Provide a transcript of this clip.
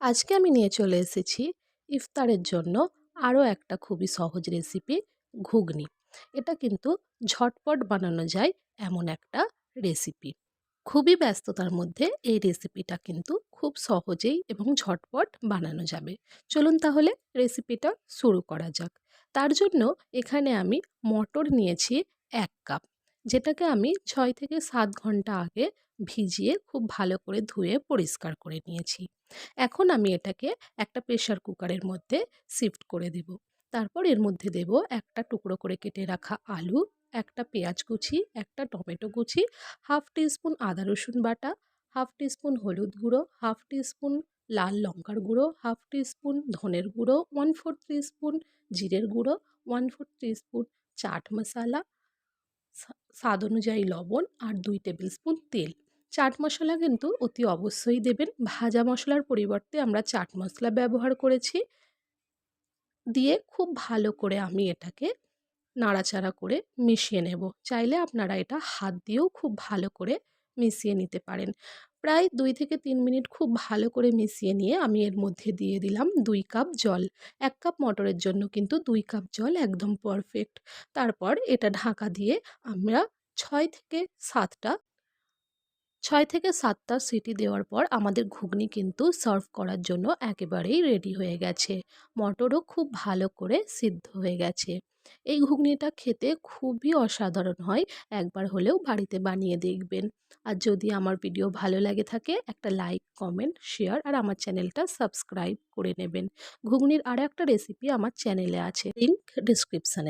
আজকে আমি নিয়ে চলে এসেছি ইফতারের জন্য আরও একটা খুবই সহজ রেসিপি ঘুগনি। এটা কিন্তু ঝটপট বানানো যায় এমন একটা রেসিপি খুবই ব্যস্ততার মধ্যে এই রেসিপিটা কিন্তু খুব সহজেই এবং ঝটপট বানানো যাবে। চলুন তাহলে রেসিপিটা শুরু করা যাক। তার জন্য এখানে আমি মটর নিয়েছি এক কাপ। যেটাকে আমি ছয় থেকে সাত ঘণ্টা আগে ভিজিয়ে খুব ভালো করে ধুয়ে পরিষ্কার করে নিয়েছি। এখন আমি এটাকে একটা প্রেশার কুকারের মধ্যে শিফট করে দেব। তারপর এর মধ্যে দেব একটা টুকরো করে কেটে রাখা আলু, একটা পেঁয়াজ কুচি, একটা টমেটো কুচি, হাফ টিস্পুন আদা রসুন বাটা, হাফ টিস্পুন হলুদ গুঁড়ো, হাফ টিস্পুন লাল লঙ্কার গুঁড়ো, হাফ টিস্পুন ধনের গুঁড়ো, ওয়ান ফোর টিস্পুন জিরের গুঁড়ো, one four teaspoon chaat masala স্বাদ অনুযায়ী লবণ আর দুই টেবিল স্পুন তেল। চাট মশলা কিন্তু অতি অবশ্যই দেবেন। ভাজা মশলার পরিবর্তে আমরা চাট মশলা ব্যবহার করেছি। দিয়ে খুব ভালো করে আমি এটাকে নাড়াচাড়া করে মিশিয়ে নেব। চাইলে আপনারা এটা হাত দিয়েও খুব ভালো করে মিশিয়ে নিতে পারেন। প্রায় দুই থেকে তিন মিনিট খুব ভালো করে মিশিয়ে নিয়ে আমি এর মধ্যে দিয়ে দিলাম দুই কাপ জল। এক কাপ মটরের জন্য কিন্তু দুই কাপ জল একদম পারফেক্ট তারপর এটা ঢাকা দিয়ে আমরা ছয় থেকে সাতটা ছয় থেকে সাতটা সিটি দেওয়ার পর আমাদের ঘুগনি কিন্তু সার্ভ করার জন্য একেবারেই রেডি হয়ে গেছে। মটরও খুব ভালো করে সিদ্ধ হয়ে গেছে। এই ঘুগনিটা খেতে খুবই অসাধারণ হয়, একবার হলেও বাড়িতে বানিয়ে দেখবেন। আর যদি আমার ভিডিও ভালো লাগে থাকে, একটা লাইক, কমেন্ট, শেয়ার আর আমার চ্যানেলটা সাবস্ক্রাইব করে নেবেন। ঘুগনির আর একটা রেসিপি আমার চ্যানেলে আছে লিঙ্ক ডিসক্রিপশানে।